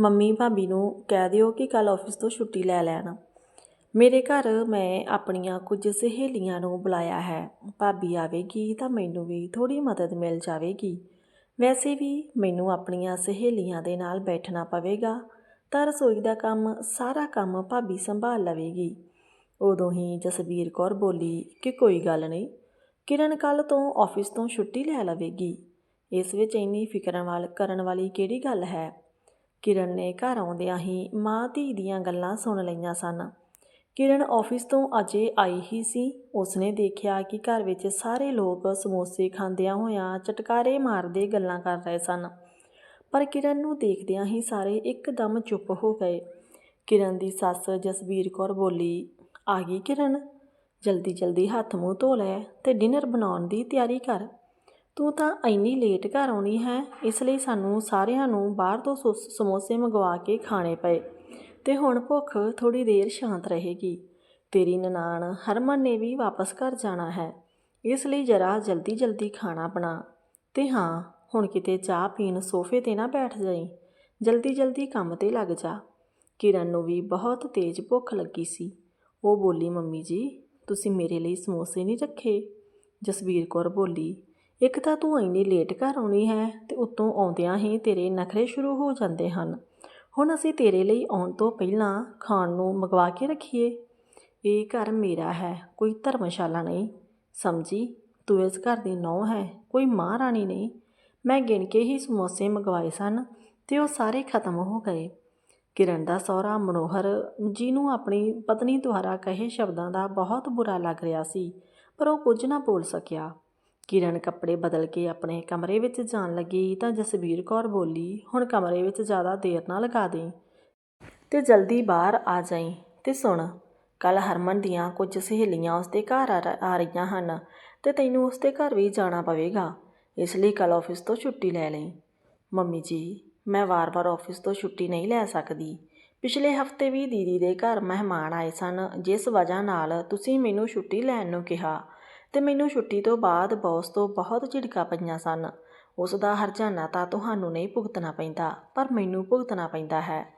Mummy ਭਾਬੀ ਨੂੰ ਕਹਿ ਦਿਓ ਕਿ ਕੱਲ ਆਫਿਸ ਤੋਂ ਛੁੱਟੀ ਲੈ ਲੈਣ। ਮੇਰੇ ਘਰ ਮੈਂ ਆਪਣੀਆਂ ਕੁਝ ਸਹੇਲੀਆਂ ਨੂੰ ਬੁਲਾਇਆ ਹੈ। ਭਾਬੀ ਆਵੇਗੀ ਤਾਂ ਮੈਨੂੰ ਵੀ ਥੋੜੀ ਮਦਦ ਮਿਲ ਜਾਵੇਗੀ। ਵੈਸੇ ਵੀ ਮੈਨੂੰ ਆਪਣੀਆਂ ਸਹੇਲੀਆਂ ਦੇ ਨਾਲ ਬੈਠਣਾ ਪਵੇਗਾ ਤਾਂ ਰਸੋਈ ਦਾ ਕੰਮ, ਸਾਰਾ ਕੰਮ ਭਾਬੀ ਸੰਭਾਲ ਲਵੇਗੀ। ਉਦੋਂ ਹੀ ਜਸਬੀਰ ਕੌਰ ਬੋਲੀ ਕਿ ਕੋਈ ਗੱਲ ਨਹੀਂ, ਕਿਰਨ ਕੱਲ ਤੋਂ ਆਫਿਸ ਤੋਂ ਛੁੱਟੀ ਲੈ ਲਵੇਗੀ। ਇਸ ਵਿੱਚ ਇੰਨੀ ਫਿਕਰਾਂ ਵਾਲ ਕਰਨ ਵਾਲੀ ਕਿਹੜੀ ਗੱਲ ਹੈ? ਕਿਰਨ ਨੇ ਘਰ ਆਉਂਦਿਆਂ ਹੀ ਮਾਂ ਧੀ ਦੀਆਂ ਗੱਲਾਂ ਸੁਣ ਲਈਆਂ ਸਨ। ਕਿਰਨ ਆਫਿਸ ਤੋਂ ਅਜੇ ਆਈ ਹੀ ਸੀ। ਉਸਨੇ ਦੇਖਿਆ ਕਿ ਘਰ ਵਿੱਚ ਸਾਰੇ ਲੋਕ ਸਮੋਸੇ ਖਾਂਦਿਆਂ ਹੋਇਆਂ ਚਟਕਾਰੇ ਮਾਰਦੇ ਗੱਲਾਂ ਕਰ ਰਹੇ ਸਨ। ਪਰ ਕਿਰਨ ਨੂੰ ਦੇਖਦਿਆਂ ਹੀ ਸਾਰੇ ਇੱਕਦਮ ਚੁੱਪ ਹੋ ਗਏ। ਕਿਰਨ ਦੀ ਸੱਸ ਜਸਬੀਰ ਕੌਰ ਬੋਲੀ, ਆ ਗਈ ਕਿਰਨ? ਜਲਦੀ ਜਲਦੀ ਹੱਥ ਮੂੰਹ ਧੋ ਲੈ ਤੇ ਡਿਨਰ ਬਣਾਉਣ ਦੀ ਤਿਆਰੀ ਕਰ। ਤੂੰ ਤਾਂ ਇੰਨੀ ਲੇਟ ਘਰ ਆਉਣੀ ਹੈ, ਇਸ ਲਈ ਸਾਨੂੰ ਸਾਰਿਆਂ ਨੂੰ ਬਾਹਰ ਤੋਂ ਸੋ- ਸਮੋਸੇ ਮੰਗਵਾ ਕੇ ਖਾਣੇ ਪਏ। ਤੇ ਹੁਣ ਭੁੱਖ ਥੋੜੀ ਦੇਰ ਸ਼ਾਂਤ ਰਹੇਗੀ। ਤੇਰੀ ਨਨਾਣ ਹਰਮਨ ਨੇ ਵੀ ਵਾਪਸ ਘਰ ਜਾਣਾ ਹੈ। ਇਸ ਲਈ ਜਰਾ ਜਲਦੀ ਜਲਦੀ ਖਾਣਾ ਬਣਾ। ਤੇ ਹਾਂ, ਹੁਣ ਕਿਤੇ ਚਾਹ ਪੀਣ ਸੋਫੇ ਤੇ ਨਾ ਬੈਠ ਜਾਈ। ਜਲਦੀ ਜਲਦੀ ਕੰਮ ਤੇ ਲੱਗ ਜਾ। ਕਿਰਨ ਨੂੰ ਵੀ ਬਹੁਤ ਤੇਜ਼ ਭੁੱਖ ਲੱਗੀ ਸੀ। ਉਹ ਬੋਲੀ, ਮੰਮੀ ਜੀ, ਤੁਸੀਂ ਮੇਰੇ ਲਈ ਸਮੋਸੇ ਨਹੀਂ ਰੱਖੇ? ਜਸਬੀਰ ਕੌਰ ਬੋਲੀ ਇੱਕ ਤਾਂ ਤੂੰ ਇੰਨੀ ਲੇਟ ਘਰ ਆਉਣੀ ਹੈ ਤੇ ਉੱਤੋਂ ਆਉਂਦਿਆਂ ਹੀ ਤੇਰੇ ਨਖਰੇ ਸ਼ੁਰੂ ਹੋ ਜਾਂਦੇ ਹਨ। ਹੁਣ ਅਸੀਂ ਤੇਰੇ ਲਈ ਆਉਣ ਤੋਂ ਪਹਿਲਾਂ ਖਾਣ ਨੂੰ ਮੰਗਵਾ ਕੇ ਰੱਖੀਏ। ਇਹ ਘਰ ਮੇਰਾ ਹੈ, ਕੋਈ ਧਰਮਸ਼ਾਲਾ ਨਹੀਂ। ਸਮਝੀ? ਤੂੰ ਇਸ ਘਰ ਦੀ ਨੌ ਹੈ, ਕੋਈ ਮਾਂ ਰਾਣੀ ਨਹੀਂ। ਮੈਂ ਗਿਣ ਕੇ ਹੀ ਸਮੋਸੇ ਮੰਗਵਾਏ ਸਨ ਤੇ ਉਹ ਸਾਰੇ ਖਤਮ ਹੋ ਗਏ। ਕਿਰਨ ਦਾ ਸਹੁਰਾ ਮਨੋਹਰ, ਜਿਹਨੂੰ ਆਪਣੀ ਪਤਨੀ ਦੁਆਰਾ ਕਹੇ ਸ਼ਬਦਾਂ ਦਾ ਬਹੁਤ ਬੁਰਾ ਲੱਗ ਰਿਹਾ ਸੀ, ਪਰ ਉਹ ਕੁਝ ਨਾ ਬੋਲ ਸਕਿਆ। ਕਿਰਨ ਕੱਪੜੇ ਬਦਲ ਕੇ ਆਪਣੇ ਕਮਰੇ ਵਿੱਚ ਜਾਣ ਲੱਗੀ ਤਾਂ ਜਸਵੀਰ ਕੌਰ ਬੋਲੀ, ਹੁਣ ਕਮਰੇ ਵਿੱਚ ਜ਼ਿਆਦਾ ਦੇਰ ਨਾ ਲਗਾ ਦੇ। ਤੇ ਜਲਦੀ ਬਾਹਰ ਆ ਜਾਈ। ਤੇ ਸੁਣ ਕੱਲ ਹਰਮਨ ਦੀਆਂ ਕੁਝ ਸਹੇਲੀਆਂ ਉਸਦੇ ਘਰ ਆ ਆ ਰਹੀਆਂ ਹਨ ਤੇ ਤੈਨੂੰ ਉਸਦੇ ਘਰ ਵੀ ਜਾਣਾ ਪਵੇਗਾ। ਇਸ ਲਈ ਕੱਲ ਆਫਿਸ ਤੋਂ ਛੁੱਟੀ ਲੈ ਲਈ। ਮੰਮੀ ਜੀ, ਮੈਂ ਵਾਰ-ਵਾਰ ਆਫਿਸ ਤੋਂ ਛੁੱਟੀ ਨਹੀਂ ਲੈ ਸਕਦੀ। ਪਿਛਲੇ ਹਫ਼ਤੇ ਵੀ ਦੀਦੀ ਦੇ ਘਰ ਮਹਿਮਾਨ ਆਏ ਸਨ, ਜਿਸ ਵਜ੍ਹਾ ਨਾਲ ਤੁਸੀਂ ਮੈਨੂੰ ਛੁੱਟੀ ਲੈਣ ਨੂੰ ਕਿਹਾ। ਤੇ ਮੈਨੂੰ ਛੁੱਟੀ ਤੋਂ ਬਾਅਦ ਬੌਸ ਤੋਂ ਬਹੁਤ ਝਿੜਕਾਂ ਪਈਆਂ ਸਨ। ਉਸ ਦਾ ਹਰਜਾਨਾ ਤਾਂ ਤੁਹਾਨੂੰ ਨਹੀਂ ਭੁਗਤਣਾ ਪੈਂਦਾ, ਪਰ ਮੈਨੂੰ ਭੁਗਤਣਾ ਪੈਂਦਾ ਹੈ।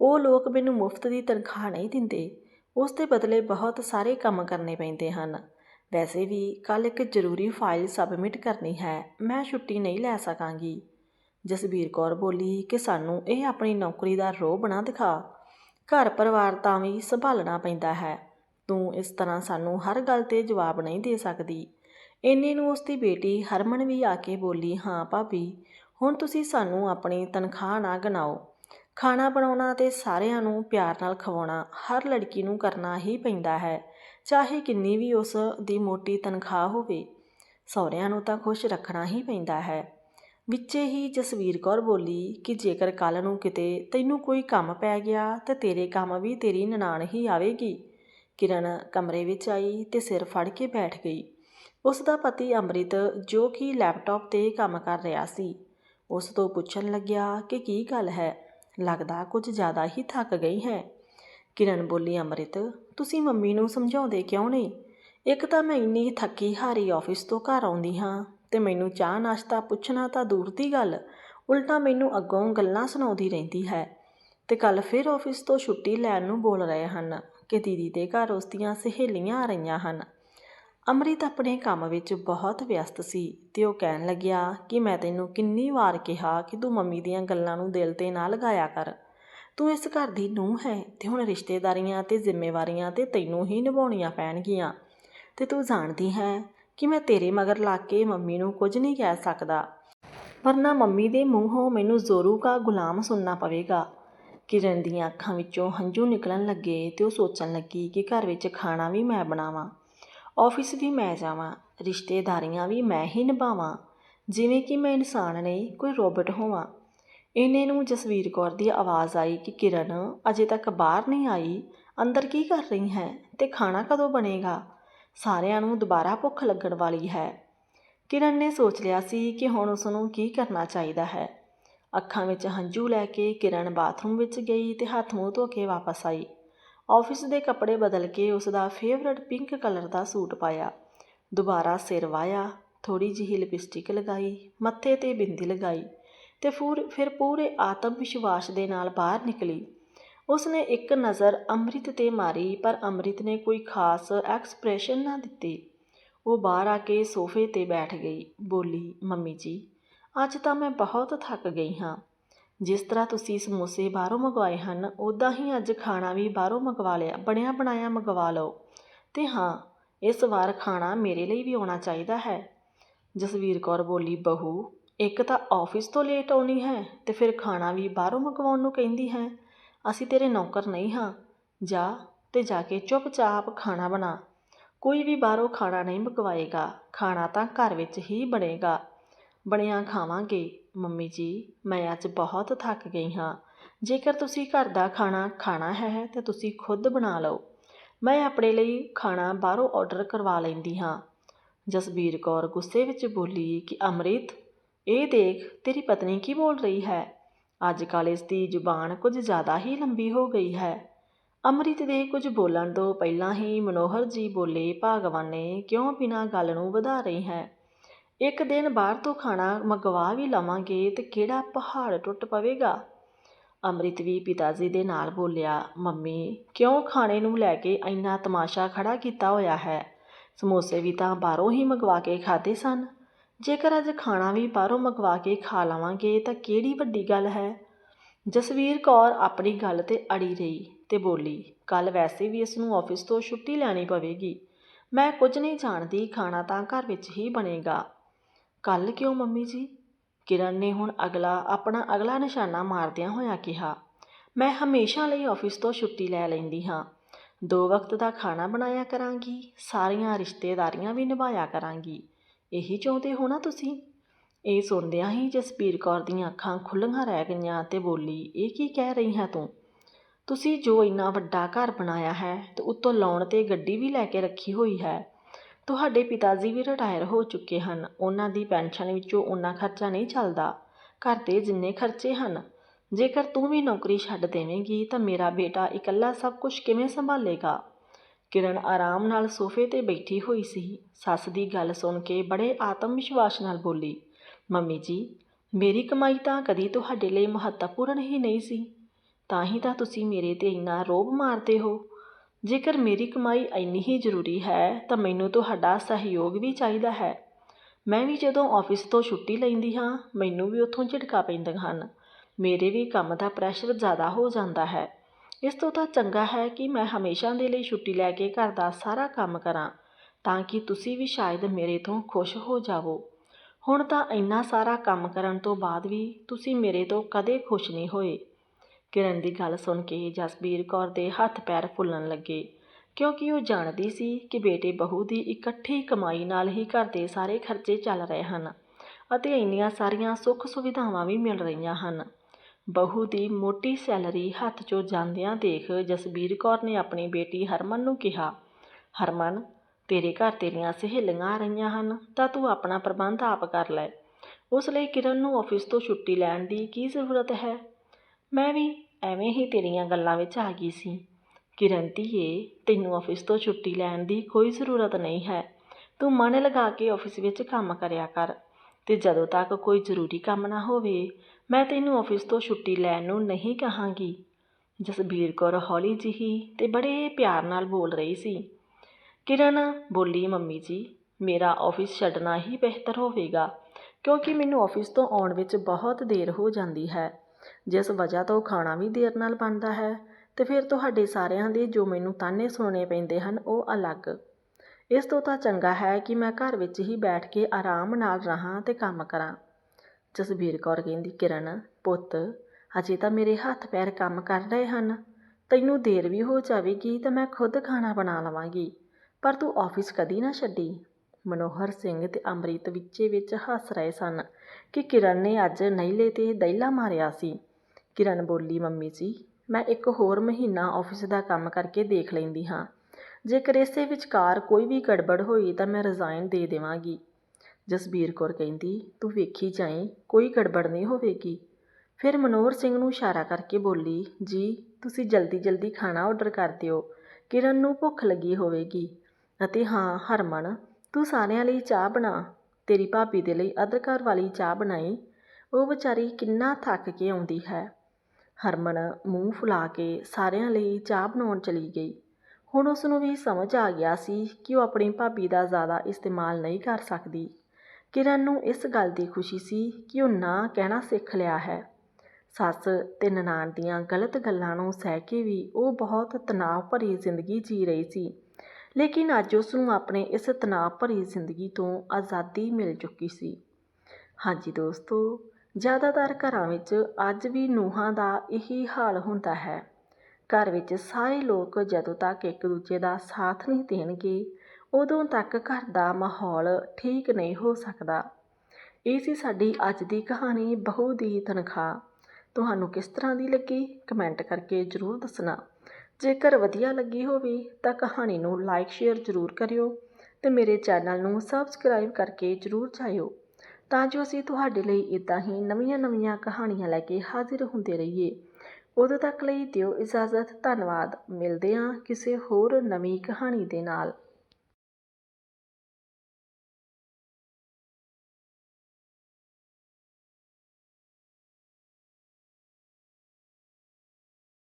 ਉਹ ਲੋਕ ਮੈਨੂੰ ਮੁਫਤ ਦੀ ਤਨਖਾਹ ਨਹੀਂ ਦਿੰਦੇ। ਉਸ ਦੇ ਬਦਲੇ ਬਹੁਤ ਸਾਰੇ ਕੰਮ ਕਰਨੇ ਪੈਂਦੇ ਹਨ। ਵੈਸੇ ਵੀ ਕੱਲ ਇੱਕ ਜ਼ਰੂਰੀ ਫਾਈਲ ਸਬਮਿਟ ਕਰਨੀ ਹੈ, ਮੈਂ ਛੁੱਟੀ ਨਹੀਂ ਲੈ ਸਕਾਂਗੀ। ਜਸਬੀਰ ਕੌਰ ਬੋਲੀ ਕਿ ਸਾਨੂੰ ਇਹ ਆਪਣੀ ਨੌਕਰੀ ਦਾ ਰੋਹ ਬਣਾ ਦਿਖਾ। ਘਰ ਪਰਿਵਾਰ ਤਾਂ ਵੀ ਸੰਭਾਲਣਾ ਪੈਂਦਾ ਹੈ। ਤੂੰ ਇਸ ਤਰ੍ਹਾਂ ਸਾਨੂੰ ਹਰ ਗੱਲ ਤੇ ਜਵਾਬ ਨਹੀਂ ਦੇ ਸਕਦੀ। ਇੰਨੇ ਨੂੰ ਉਸ ਦੀ ਬੇਟੀ ਹਰਮਨ ਵੀ ਆ ਕੇ ਬੋਲੀ, ਹਾਂ ਭਾਬੀ, ਹੁਣ ਤੁਸੀਂ ਸਾਨੂੰ ਆਪਣੀ ਤਨਖਾਹ ਨਾ ਗਣਾਓ। ਖਾਣਾ ਬਣਾਉਣਾ ਤੇ ਸਾਰਿਆਂ ਨੂੰ ਪਿਆਰ ਨਾਲ ਖਵਾਉਣਾ, ਹਰ ਲੜਕੀ ਨੂੰ ਕਰਨਾ ਹੀ ਪੈਂਦਾ ਹੈ, ਚਾਹੇ ਕਿੰਨੀ ਵੀ ਉਸ ਦੀ ਮੋਟੀ ਤਨਖਾਹ ਹੋਵੇ। ਸਹੁਰਿਆਂ ਨੂੰ ਤਾਂ ਖੁਸ਼ ਰੱਖਣਾ ਹੀ ਪੈਂਦਾ ਹੈ। ਵਿੱਚੇ ਹੀ ਜਸਵੀਰ ਕੌਰ ਬੋਲੀ ਕਿ ਜੇਕਰ ਕੱਲ ਨੂੰ ਕਿਤੇ ਤੈਨੂੰ ਕੋਈ ਕੰਮ ਪੈ ਗਿਆ ਤਾਂ ਤੇਰੇ ਕੰਮ ਵੀ ਤੇਰੀ ਨਨਾਣ ਹੀ ਆਵੇਗੀ। ਕਿਰਨ ਕਮਰੇ ਵਿੱਚ ਆਈ ਤੇ ਸਿਰ ਫੜ ਕੇ ਬੈਠ ਗਈ। ਉਸ ਦਾ ਪਤੀ ਅੰਮ੍ਰਿਤ, ਜੋ ਕਿ ਲੈਪਟਾਪ ਤੇ ਕੰਮ ਕਰ ਰਿਹਾ ਸੀ, ਉਸ ਤੋਂ ਪੁੱਛਣ ਲੱਗਿਆ ਕਿ ਕੀ ਗੱਲ ਹੈ? ਲੱਗਦਾ ਕੁਝ ਜ਼ਿਆਦਾ ਹੀ ਥੱਕ ਗਈ ਹੈ। ਕਿਰਨ ਬੋਲੀ, ਅੰਮ੍ਰਿਤ, ਤੁਸੀਂ ਮੰਮੀ ਨੂੰ ਸਮਝਾਉਂਦੇ ਕਿਉਂ ਨਹੀਂ? ਇੱਕ ਤਾਂ ਮੈਂ ਇੰਨੀ ਥੱਕੀ ਹਾਰੀ ਆਫਿਸ ਤੋਂ ਘਰ ਆਉਂਦੀ ਹਾਂ ਤੇ ਮੈਨੂੰ ਚਾਹ ਨਾਸ਼ਤਾ ਪੁੱਛਣਾ ਤਾਂ ਦੂਰ ਦੀ ਗੱਲ, ਉਲਟਾ ਮੈਨੂੰ ਅੱਗੋਂ ਗੱਲਾਂ ਸੁਣਾਉਂਦੀ ਰਹਿੰਦੀ ਹੈ ਤੇ ਕੱਲ ਫਿਰ ਆਫਿਸ ਤੋਂ ਛੁੱਟੀ ਲੈਣ ਨੂੰ ਬੋਲ ਰਹੇ ਹਨ। ਕਿ ਦੀਦੀ ਦੇ ਘਰ ਉਸ ਦੀਆਂ ਸਹੇਲੀਆਂ ਆ ਰਹੀਆਂ ਹਨ। ਅੰਮ੍ਰਿਤ ਆਪਣੇ ਕੰਮ ਵਿੱਚ ਬਹੁਤ ਵਿਅਸਤ ਸੀ ਤੇ ਉਹ ਕਹਿਣ ਲੱਗਿਆ ਕਿ ਮੈਂ ਤੈਨੂੰ ਕਿੰਨੀ ਵਾਰ ਕਿਹਾ ਕਿ ਤੂੰ ਮੰਮੀ ਦੀਆਂ ਗੱਲਾਂ ਨੂੰ ਦਿਲ ਤੇ ਨਾ ਲਗਾਇਆ ਕਰ। ਤੂੰ ਇਸ ਘਰ ਦੀ ਨੂੰਹ ਹੈ ਤੇ ਹੁਣ ਰਿਸ਼ਤੇਦਾਰੀਆਂ ਤੇ ਜ਼ਿੰਮੇਵਾਰੀਆਂ ਤੇ ਤੈਨੂੰ ਹੀ ਨਿਭਾਉਣੀਆਂ ਪੈਣਗੀਆਂ। ਤੇ ਤੂੰ ਜਾਣਦੀ ਹੈ ਕਿ ਮੈਂ ਤੇਰੇ ਮਗਰ ਲੱਗ ਕੇ ਮੰਮੀ ਨੂੰ ਕੁਝ ਨਹੀਂ ਕਹਿ ਸਕਦਾ। ਵਰਨਾ ਮੰਮੀ ਦੇ ਮੂੰਹੋਂ ਮੈਨੂੰ ਜ਼ੋਰੂ ਕਾ ਗੁਲਾਮ ਸੁਣਨਾ ਪਵੇਗਾ। ਕਿਰਨ ਦੀਆਂ ਅੱਖਾਂ ਵਿੱਚੋਂ ਹੰਝੂ ਨਿਕਲਣ ਲੱਗੇ ਤੇ ਉਹ ਸੋਚਣ ਲੱਗੀ ਕਿ ਘਰ ਵਿੱਚ ਖਾਣਾ ਵੀ ਮੈਂ ਬਣਾਵਾਂ, ਆਫਿਸ ਵੀ ਮੈਂ ਜਾਵਾਂ, ਰਿਸ਼ਤੇਦਾਰੀਆਂ ਵੀ ਮੈਂ ਹੀ ਨਿਭਾਵਾਂ, ਜਿਵੇਂ ਕਿ ਮੈਂ ਇਨਸਾਨ ਨਹੀਂ, ਕੋਈ ਰੋਬਟ ਹੋਵਾਂ। ਇਹਨੇ ਨੂੰ ਜਸਵੀਰ ਕੌਰ ਦੀ ਆਵਾਜ਼ ਆਈ ਕਿ ਕਿਰਨ ਅਜੇ ਤੱਕ ਬਾਹਰ ਨਹੀਂ ਆਈ, ਅੰਦਰ ਕੀ ਕਰ ਰਹੀ ਹੈ ਤੇ ਖਾਣਾ ਕਦੋਂ ਬਣੇਗਾ? ਸਾਰਿਆਂ ਨੂੰ ਦੁਬਾਰਾ ਭੁੱਖ ਲੱਗਣ ਵਾਲੀ ਹੈ। ਕਿਰਨ ਨੇ ਸੋਚ ਲਿਆ ਸੀ ਕਿ ਹੁਣ ਉਸ ਨੂੰ ਕੀ ਕਰਨਾ ਚਾਹੀਦਾ ਹੈ। ਅੱਖਾਂ ਵਿੱਚ ਹੰਝੂ ਲੈ ਕੇ ਕਿਰਨ ਬਾਥਰੂਮ ਵਿੱਚ ਗਈ ਤੇ ਹੱਥ ਮੂੰਹ ਧੋ ਕੇ ਵਾਪਸ ਆਈ। ਆਫਿਸ ਦੇ ਕੱਪੜੇ ਬਦਲ ਕੇ ਉਸ ਦਾ ਫੇਵਰਟ ਪਿੰਕ ਕਲਰ ਦਾ ਸੂਟ ਪਾਇਆ। ਦੁਬਾਰਾ ਸਿਰ ਵਾਇਆ ਥੋੜੀ ਜਿਹੀ ਲਿਪਸਟਿਕ ਲਗਾਈ, ਮੱਥੇ ਤੇ ਬਿੰਦੀ ਲਗਾਈ ਤੇ ਫੂਰ- ਫਿਰ ਪੂਰੇ ਆਤਮ ਵਿਸ਼ਵਾਸ ਦੇ ਨਾਲ ਬਾਹਰ ਨਿਕਲੀ। ਉਸਨੇ ਇੱਕ ਨਜ਼ਰ ਅੰਮ੍ਰਿਤ ਤੇ ਮਾਰੀ, ਪਰ ਅੰਮ੍ਰਿਤ ਨੇ ਕੋਈ ਖਾਸ ਐਕਸਪ੍ਰੈਸ਼ਨ ਨਾ ਦਿੱਤੀ। ਉਹ ਬਾਹਰ ਆ ਕੇ ਸੋਫੇ ਤੇ ਬੈਠ ਗਈ। ਬੋਲੀ, ਮੰਮੀ ਜੀ ਅੱਜ ਤਾਂ ਮੈਂ ਬਹੁਤ ਥੱਕ ਗਈ ਹਾਂ। ਜਿਸ ਤਰ੍ਹਾਂ ਤੁਸੀਂ ਸਮੋਸੇ ਬਾਹਰੋਂ ਮੰਗਵਾਏ ਹਨ ਉਦਾਂ ਹੀ ਅੱਜ ਖਾਣਾ ਵੀ ਬਾਹਰੋਂ ਮੰਗਵਾ ਲਿਆ। ਬਣਿਆ ਬਣਾਇਆ ਮੰਗਵਾ ਲਓ। ਤੇ ਹਾਂ, ਇਸ ਵਾਰ ਖਾਣਾ ਮੇਰੇ ਲਈ ਵੀ ਆਉਣਾ ਚਾਹੀਦਾ ਹੈ। ਜਸਵੀਰ ਕੌਰ ਬੋਲੀ, ਬਹੂ, ਇੱਕ ਤਾਂ ਆਫਿਸ ਤੋਂ ਲੇਟ ਆਉਣੀ ਹੈ ਤੇ ਫਿਰ ਖਾਣਾ ਵੀ ਬਾਹਰੋਂ ਮੰਗਵਾਉਣ ਨੂੰ ਕਹਿੰਦੀ ਹੈ। ਅਸੀਂ ਤੇਰੇ ਨੌਕਰ ਨਹੀਂ ਹਾਂ। ਜਾ ਤੇ ਜਾ ਕੇ ਚੁੱਪਚਾਪ ਖਾਣਾ ਬਣਾ। ਕੋਈ ਵੀ ਬਾਹਰੋਂ ਖਾਣਾ ਨਹੀਂ ਮੰਗਵਾਏਗਾ। ਖਾਣਾ ਤਾਂ ਘਰ ਵਿੱਚ ਹੀ ਬਣੇਗਾ। ਬਣਿਆ ਖਾਵਾਂਗੇ। ਮੰਮੀ ਜੀ, ਮੈਂ ਅੱਜ ਬਹੁਤ ਥੱਕ ਗਈ ਹਾਂ। ਜੇਕਰ ਤੁਸੀਂ ਘਰ ਦਾ ਖਾਣਾ ਖਾਣਾ ਹੈ, ਤਾਂ ਤੁਸੀਂ ਖੁਦ ਬਣਾ ਲਓ। ਮੈਂ ਆਪਣੇ ਲਈ ਖਾਣਾ ਬਾਹਰੋਂ ਆਰਡਰ ਕਰਵਾ ਲੈਂਦੀ ਹਾਂ। ਜਸਬੀਰ ਕੌਰ ਗੁੱਸੇ ਵਿੱਚ ਬੋਲੀ ਕਿ, ਅੰਮ੍ਰਿਤ, ਇਹ ਦੇਖ, ਤੇਰੀ ਪਤਨੀ ਕੀ ਬੋਲ ਰਹੀ ਹੈ? ਅੱਜ ਕੱਲ੍ਹ ਇਸ ਦੀ ਜ਼ੁਬਾਨ ਕੁਝ ਜ਼ਿਆਦਾ ਹੀ ਲੰਬੀ ਹੋ ਗਈ ਹੈ। ਅੰਮ੍ਰਿਤ ਦੇ ਕੁਝ ਬੋਲਣ ਤੋਂ ਪਹਿਲਾਂ ਹੀ ਮਨੋਹਰ ਜੀ ਬੋਲੇ, ਭਾਗਵਾਨੇ ਕਿਉਂ ਬਿਨਾਂ ਗੱਲ ਨੂੰ ਵਧਾ ਰਹੀ ਹੈ? ਇੱਕ ਦਿਨ ਬਾਹਰ ਤੋਂ ਖਾਣਾ ਮੰਗਵਾ ਵੀ ਲਵਾਂਗੇ ਤੇ ਕਿਹੜਾ ਪਹਾੜ ਟੁੱਟ ਪਵੇਗਾ? ਅੰਮ੍ਰਿਤ ਵੀ ਪਿਤਾ ਜੀ ਦੇ ਨਾਲ ਬੋਲਿਆ, ਮੰਮੀ, ਕਿਉਂ ਖਾਣੇ ਨੂੰ ਲੈ ਕੇ ਇੰਨਾ ਤਮਾਸ਼ਾ ਖੜਾ ਕੀਤਾ ਹੋਇਆ ਹੈ? ਸਮੋਸੇ ਵੀ ਤਾਂ ਬਾਹਰੋਂ ਹੀ ਮੰਗਵਾ ਕੇ ਖਾਦੇ ਸਨ। ਜੇਕਰ ਅੱਜ ਖਾਣਾ ਵੀ ਬਾਹਰੋਂ ਮੰਗਵਾ ਕੇ ਖਾ ਲਵਾਂਗੇ ਤਾਂ ਕਿਹੜੀ ਵੱਡੀ ਗੱਲ ਹੈ? ਜਸਵੀਰ ਕੌਰ ਆਪਣੀ ਗੱਲ ਤੇ ਅੜੀ ਰਹੀ ਤੇ ਬੋਲੀ ਕੱਲ ਵੈਸੇ ਵੀ ਇਸ ਨੂੰ ਆਫਿਸ ਤੋਂ ਛੁੱਟੀ ਲੈਣੀ ਪਵੇਗੀ। ਮੈਂ ਕੁਝ ਨਹੀਂ ਜਾਣਦੀ, ਖਾਣਾ ਤਾਂ ਘਰ ਵਿੱਚ ਹੀ ਬਣੇਗਾ। ਕੱਲ੍ਹ ਕਿਉਂ ਮੰਮੀ ਜੀ? ਕਿਰਨ ਨੇ ਹੁਣ ਅਗਲਾ, ਆਪਣਾ ਅਗਲਾ ਨਿਸ਼ਾਨਾ ਮਾਰਦਿਆਂ ਹੋਇਆਂ ਕਿਹਾ, ਮੈਂ ਹਮੇਸ਼ਾ ਲਈ ਆਫਿਸ ਤੋਂ ਛੁੱਟੀ ਲੈ ਲੈਂਦੀ ਹਾਂ। ਦੋ ਵਕਤ ਦਾ ਖਾਣਾ ਬਣਾਇਆ ਕਰਾਂਗੀ, ਸਾਰੀਆਂ ਰਿਸ਼ਤੇਦਾਰੀਆਂ ਵੀ ਨਿਭਾਇਆ ਕਰਾਂਗੀ। ਇਹੀ ਚਾਹੁੰਦੇ ਹੋ ਨਾ ਤੁਸੀਂ? ਇਹ ਸੁਣਦਿਆਂ ਹੀ ਜਸਬੀਰ ਕੌਰ ਦੀਆਂ ਅੱਖਾਂ ਖੁੱਲ੍ਹੀਆਂ ਰਹਿ ਗਈਆਂ ਤੇ ਬੋਲੀ, ਇਹ ਕੀ ਕਹਿ ਰਹੀ ਹੈ ਤੂੰ? ਤੁਸੀਂ ਜੋ ਇੰਨਾ ਵੱਡਾ ਘਰ ਬਣਾਇਆ ਹੈ ਤੇ ਉੱਤੋਂ ਲਾਉਣ ਤੇ ਗੱਡੀ ਵੀ ਲੈ ਕੇ ਰੱਖੀ ਹੋਈ ਹੈ ਤੁਹਾਡੇ ਪਿਤਾ ਜੀ ਵੀ ਰਿਟਾਇਰ ਹੋ ਚੁੱਕੇ ਹਨ। ਉਹਨਾਂ ਦੀ ਪੈਨਸ਼ਨ ਵਿੱਚੋਂ ਉਨਾ ਖਰਚਾ ਨਹੀਂ ਚੱਲਦਾ। ਘਰ ਦੇ ਜਿੰਨੇ ਖਰਚੇ ਹਨ, ਜੇਕਰ ਤੂੰ ਵੀ ਨੌਕਰੀ ਛੱਡ ਦੇਵੇਂਗੀ ਤਾਂ ਮੇਰਾ ਬੇਟਾ ਇਕੱਲਾ ਸਭ ਕੁਝ ਕਿਵੇਂ ਸੰਭਾਲੇਗਾ? ਕਿਰਨ ਆਰਾਮ ਨਾਲ ਸੋਫੇ ਤੇ ਬੈਠੀ ਹੋਈ ਸੀ। ਸੱਸ ਦੀ ਗੱਲ ਸੁਣ ਕੇ ਬੜੇ ਆਤਮ ਵਿਸ਼ਵਾਸ ਨਾਲ ਬੋਲੀ, ਮੰਮੀ ਜੀ, ਮੇਰੀ ਕਮਾਈ ਤਾਂ ਕਦੀ ਤੁਹਾਡੇ ਲਈ ਮਹੱਤਵਪੂਰਨ ਹੀ ਨਹੀਂ ਸੀ। ਤਾਂ ਹੀ ਤਾਂ ਤੁਸੀਂ ਮੇਰੇ ਤੇ ਇੰਨਾ ਰੋਬ ਮਾਰਦੇ ਹੋ। ਜੇਕਰ ਮੇਰੀ ਕਮਾਈ ਇੰਨੀ ਹੀ ਜ਼ਰੂਰੀ ਹੈ, ਤਾਂ ਮੈਨੂੰ ਤੁਹਾਡਾ ਸਹਿਯੋਗ ਵੀ ਚਾਹੀਦਾ ਹੈ। ਮੈਂ ਵੀ ਜਦੋਂ ਆਫਿਸ ਤੋਂ ਛੁੱਟੀ ਲੈਂਦੀ ਹਾਂ, ਮੈਨੂੰ ਵੀ ਉੱਥੋਂ ਝਿੜਕਾ ਪੈਂਦੀਆਂ ਹਨ। ਮੇਰੇ ਵੀ ਕੰਮ ਦਾ ਪ੍ਰੈਸ਼ਰ ਜ਼ਿਆਦਾ ਹੋ ਜਾਂਦਾ ਹੈ। ਇਸ ਤੋਂ ਤਾਂ ਚੰਗਾ ਹੈ ਕਿ ਮੈਂ ਹਮੇਸ਼ਾ ਦੇ ਲਈ ਛੁੱਟੀ ਲੈ ਕੇ ਘਰ ਦਾ ਸਾਰਾ ਕੰਮ ਕਰਾਂ, ਤਾਂ ਕਿ ਤੁਸੀਂ ਵੀ ਸ਼ਾਇਦ ਮੇਰੇ ਤੋਂ ਖੁਸ਼ ਹੋ ਜਾਵੋ। ਹੁਣ ਤਾਂ ਇੰਨਾ ਸਾਰਾ ਕੰਮ ਕਰਨ ਤੋਂ ਬਾਅਦ ਵੀ ਤੁਸੀਂ ਮੇਰੇ ਤੋਂ ਕਦੇ ਖੁਸ਼ ਨਹੀਂ ਹੋਏ। ਕਿਰਨ ਦੀ ਗੱਲ ਸੁਣ ਕੇ ਜਸਬੀਰ ਕੌਰ ਦੇ ਹੱਥ ਪੈਰ ਫੁੱਲਣ ਲੱਗੇ। ਕਿਉਂਕਿ ਉਹ ਜਾਣਦੀ ਸੀ ਕਿ ਬੇਟੇ ਬਹੂ ਦੀ ਇਕੱਠੀ ਕਮਾਈ ਨਾਲ ਹੀ ਘਰ ਦੇ ਸਾਰੇ ਖਰਚੇ ਚੱਲ ਰਹੇ ਹਨ ਅਤੇ ਇੰਨੀਆਂ ਸਾਰੀਆਂ ਸੁੱਖ ਸੁਵਿਧਾਵਾਂ ਵੀ ਮਿਲ ਰਹੀਆਂ ਹਨ। ਬਹੂ ਦੀ ਮੋਟੀ ਸੈਲਰੀ ਹੱਥ 'ਚੋਂ ਜਾਂਦਿਆਂ ਦੇਖ ਜਸਬੀਰ ਕੌਰ ਨੇ ਆਪਣੀ ਬੇਟੀ ਹਰਮਨ ਨੂੰ ਕਿਹਾ, ਹਰਮਨ, ਤੇਰੇ ਘਰ ਤੇਰੀਆਂ ਸਹੇਲੀਆਂ ਆ ਰਹੀਆਂ ਹਨ, ਤਾਂ ਤੂੰ ਆਪਣਾ ਪ੍ਰਬੰਧ ਆਪ ਕਰ ਲੈ। ਉਸ ਲਈ ਕਿਰਨ ਨੂੰ ਆਫਿਸ ਤੋਂ ਛੁੱਟੀ ਲੈਣ ਦੀ ਕੀ ਜ਼ਰੂਰਤ ਹੈ? ਮੈਂ ਵੀ ਐਵੇਂ ਹੀ ਤੇਰੀਆਂ ਗੱਲਾਂ ਵਿੱਚ ਆ ਗਈ ਸੀ। ਕਿਰਨ ਧੀਏ, ਤੈਨੂੰ ਆਫਿਸ ਤੋਂ ਛੁੱਟੀ ਲੈਣ ਦੀ ਕੋਈ ਜ਼ਰੂਰਤ ਨਹੀਂ ਹੈ। ਤੂੰ ਮਨ ਲਗਾ ਕੇ ਆਫਿਸ ਵਿੱਚ ਕੰਮ ਕਰਿਆ ਕਰ ਤੇ ਜਦੋਂ ਤੱਕ ਕੋਈ ਜ਼ਰੂਰੀ ਕੰਮ ਨਾ ਹੋਵੇ, ਮੈਂ ਤੈਨੂੰ ਆਫਿਸ ਤੋਂ ਛੁੱਟੀ ਲੈਣ ਨੂੰ ਨਹੀਂ ਕਹਾਂਗੀ। ਜਸਬੀਰ ਕੌਰ ਹੌਲੀ ਜਿਹੀ ਤੇ ਬੜੇ ਪਿਆਰ ਨਾਲ ਬੋਲ ਰਹੀ ਸੀ। ਕਿਰਨ, ਬੋਲੀ, ਮੰਮੀ ਜੀ, ਮੇਰਾ ਆਫਿਸ ਛੱਡਣਾ ਹੀ ਬਿਹਤਰ ਹੋਵੇਗਾ, ਕਿਉਂਕਿ ਮੈਨੂੰ ਆਫਿਸ ਤੋਂ ਆਉਣ ਵਿੱਚ ਬਹੁਤ ਦੇਰ ਹੋ ਜਾਂਦੀ ਹੈ। ਜਿਸ ਵਜ੍ਹਾ ਤੋਂ ਖਾਣਾ ਵੀ ਦੇਰ ਨਾਲ ਬਣਦਾ ਹੈ ਅਤੇ ਫਿਰ ਤੁਹਾਡੇ ਸਾਰਿਆਂ ਦੇ ਜੋ ਮੈਨੂੰ ਤਾਨੇ ਸੁਣਨੇ ਪੈਂਦੇ ਹਨ, ਉਹ ਅਲੱਗ। ਇਸ ਤੋਂ ਤਾਂ ਚੰਗਾ ਹੈ ਕਿ ਮੈਂ ਘਰ ਵਿੱਚ ਹੀ ਬੈਠ ਕੇ ਆਰਾਮ ਨਾਲ ਰਹਾਂ ਅਤੇ ਕੰਮ ਕਰਾਂ। ਜਸਬੀਰ ਕੌਰ ਕਹਿੰਦੀ, ਕਿਰਨ, ਪੁੱਤ ਅਜੇ ਤਾਂ ਮੇਰੇ ਹੱਥ ਪੈਰ ਕੰਮ ਕਰ ਰਹੇ ਹਨ। ਤੈਨੂੰ ਦੇਰ ਵੀ ਹੋ ਜਾਵੇਗੀ ਤਾਂ ਮੈਂ ਖੁਦ ਖਾਣਾ ਬਣਾ ਲਵਾਂਗੀ, ਪਰ ਤੂੰ ਆਫਿਸ ਕਦੀ ਨਾ ਛੱਡੀ। ਮਨੋਹਰ ਸਿੰਘ ਤੇ ਅੰਮ੍ਰਿਤ ਵਿੱਚੇ ਵਿੱਚ ਹੱਸ ਰਹੇ ਸਨ। ਕਿ ਕਿਰਨ ਨੇ ਅੱਜ ਨਹਿਲੇ ਤੇ ਦਹਿਲਾ ਮਾਰਿਆ ਸੀ। ਕਿਰਨ ਬੋਲੀ, ਮੰਮੀ ਜੀ, ਮੈਂ ਇੱਕ ਹੋਰ ਮਹੀਨਾ ਆਫਿਸ ਦਾ ਕੰਮ ਕਰਕੇ ਦੇਖ ਲੈਂਦੀ ਹਾਂ। ਜੇਕਰ ਇਸੇ ਵਿਚਕਾਰ ਕੋਈ ਵੀ ਗੜਬੜ ਹੋਈ ਤਾਂ ਮੈਂ ਰਿਜ਼ਾਈਨ ਦੇ ਦੇਵਾਂਗੀ। ਜਸਬੀਰ ਕੌਰ ਕਹਿੰਦੀ, ਤੂੰ ਵੇਖੀ ਜਾਈਂ, ਕੋਈ ਗੜਬੜ ਨਹੀਂ ਹੋਵੇਗੀ। ਫਿਰ ਮਨੋਹਰ ਸਿੰਘ ਨੂੰ ਇਸ਼ਾਰਾ ਕਰਕੇ ਬੋਲੀ, ਜੀ, ਤੁਸੀਂ ਜਲਦੀ ਜਲਦੀ ਖਾਣਾ ਆਰਡਰ ਕਰ ਦਿਓ। ਕਿਰਨ ਨੂੰ ਭੁੱਖ ਲੱਗੀ ਹੋਵੇਗੀ। ਅਤੇ ਹਾਂ, ਹਰਮਨ, ਤੂੰ ਸਾਰਿਆਂ ਲਈ ਚਾਹ ਬਣਾ। ਤੇਰੀ ਭਾਬੀ ਦੇ ਲਈ ਅਦਰਕਾਰ ਵਾਲੀ ਚਾਹ ਬਣਾਈ। ਉਹ ਵਿਚਾਰੀ ਕਿੰਨਾ ਥੱਕ ਕੇ ਆਉਂਦੀ ਹੈ। ਹਰਮਨ ਮੂੰਹ ਫੁਲਾ ਕੇ ਸਾਰਿਆਂ ਲਈ ਚਾਹ ਬਣਾਉਣ ਚਲੀ ਗਈ। ਹੁਣ ਉਸ ਨੂੰ ਵੀ ਸਮਝ ਆ ਗਿਆ ਸੀ ਕਿ ਉਹ ਆਪਣੀ ਭਾਬੀ ਦਾ ਜ਼ਿਆਦਾ ਇਸਤੇਮਾਲ ਨਹੀਂ ਕਰ ਸਕਦੀ। ਕਿਰਨ ਨੂੰ ਇਸ ਗੱਲ ਦੀ ਖੁਸ਼ੀ ਸੀ ਕਿ ਉਹ ਨਾ ਕਹਿਣਾ ਸਿੱਖ ਲਿਆ ਹੈ। ਸੱਸ ਤੇ ਨਨਾਣ ਦੀਆਂ ਗਲਤ ਗੱਲਾਂ ਨੂੰ ਸਹਿ ਕੇ ਵੀ ਉਹ ਬਹੁਤ ਤਣਾਅ ਭਰੀ ਜ਼ਿੰਦਗੀ ਜੀ ਰਹੀ ਸੀ। ਲੇਕਿਨ ਅੱਜ ਉਸ ਨੂੰ ਆਪਣੇ ਇਸ ਤਣਾਅ ਭਰੀ ਜ਼ਿੰਦਗੀ ਤੋਂ ਆਜ਼ਾਦੀ ਮਿਲ ਚੁੱਕੀ ਸੀ। ਹਾਂਜੀ ਦੋਸਤੋ, ਜ਼ਿਆਦਾਤਰ ਘਰਾਂ ਵਿੱਚ ਅੱਜ ਵੀ ਨੂੰਹਾਂ ਦਾ ਇਹੀ ਹਾਲ ਹੁੰਦਾ ਹੈ। ਘਰ ਵਿੱਚ ਸਾਰੇ ਲੋਕ ਜਦੋਂ ਤੱਕ ਇੱਕ ਦੂਜੇ ਦਾ ਸਾਥ ਨਹੀਂ ਦੇਣਗੇ, ਉਦੋਂ ਤੱਕ ਘਰ ਦਾ ਮਾਹੌਲ ਠੀਕ ਨਹੀਂ ਹੋ ਸਕਦਾ। ਇਹ ਸੀ ਸਾਡੀ ਅੱਜ ਦੀ ਕਹਾਣੀ, ਬਹੂ ਦੀ ਤਨਖਾਹ। ਤੁਹਾਨੂੰ ਕਿਸ ਤਰ੍ਹਾਂ ਦੀ ਲੱਗੀ? ਕਮੈਂਟ ਕਰਕੇ ਜ਼ਰੂਰ ਦੱਸਣਾ। ਜੇਕਰ ਵਧੀਆ ਲੱਗੀ ਹੋਵੇ ਤਾਂ ਕਹਾਣੀ ਨੂੰ ਲਾਈਕ ਸ਼ੇਅਰ ਜ਼ਰੂਰ ਕਰਿਓ ਤੇ ਮੇਰੇ ਚੈਨਲ ਨੂੰ ਸਬਸਕ੍ਰਾਈਬ ਕਰਕੇ ਜ਼ਰੂਰ ਜਾਇਓ। ਤਾਂ ਜੋ ਅਸੀਂ ਤੁਹਾਡੇ ਲਈ ਇਦਾਂ ਹੀ ਨਵੀਆਂ-ਨਵੀਆਂ ਕਹਾਣੀਆਂ ਲੈ ਕੇ ਹਾਜ਼ਰ ਹੁੰਦੇ ਰਹੀਏ। ਉਦੋਂ ਤੱਕ ਲਈ ਦਿਓ ਇਜਾਜ਼ਤ, ਧੰਨਵਾਦ। ਮਿਲਦੇ ਹਾਂ ਕਿਸੇ ਹੋਰ ਨਵੀਂ ਕਹਾਣੀ ਦੇ ਨਾਲ।